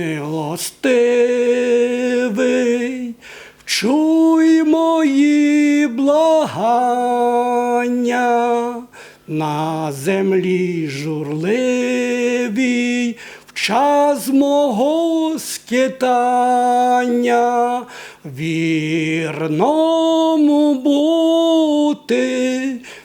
Милостивий, вчуй мої благання, на землі журливій, в час мого скитання, вірному бути,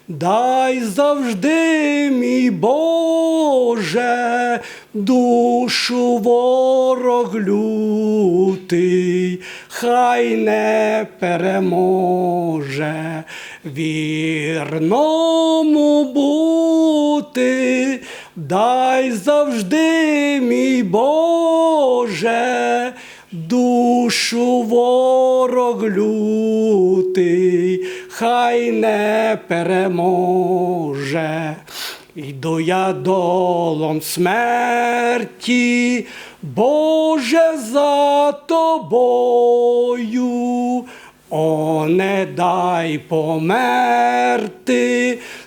дай завжди, мій Боже, душу ворог лютий, хай не переможе, вірному бути, дай завжди, мій Боже, душу ворог лютий, хай не переможе. Йду я долом смерті, Боже за тобою, о, не дай померти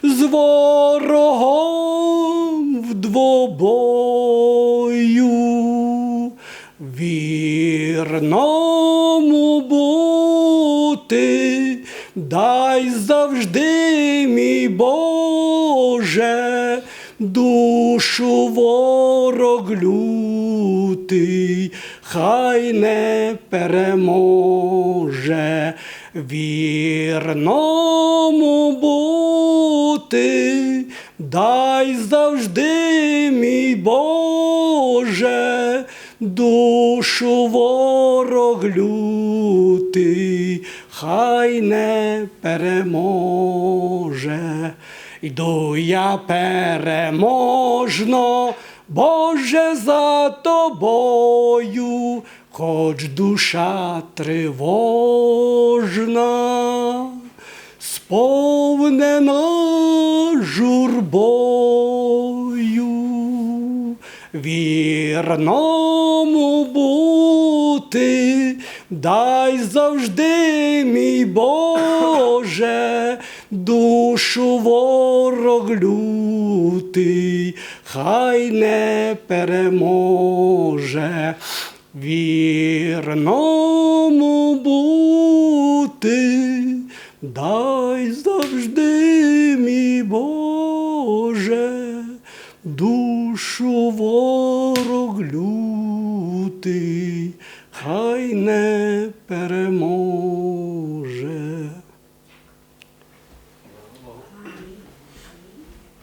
з ворогом вдвобою, вірному бути, дай завжди, мій Боже, душу ворог лютий, хай не переможе, вірному бути, дай завжди, мій Боже, душу ворог лютий, хай не переможе. Йду я переможно, Боже за тобою, хоч душа тривожна, сповнена журбою, вірному бути, дай завжди, мій Боже, душу ворог лютий, хай не переможе, вірному бути, дай завжди, мій Боже, душу лютий, хай не переможе.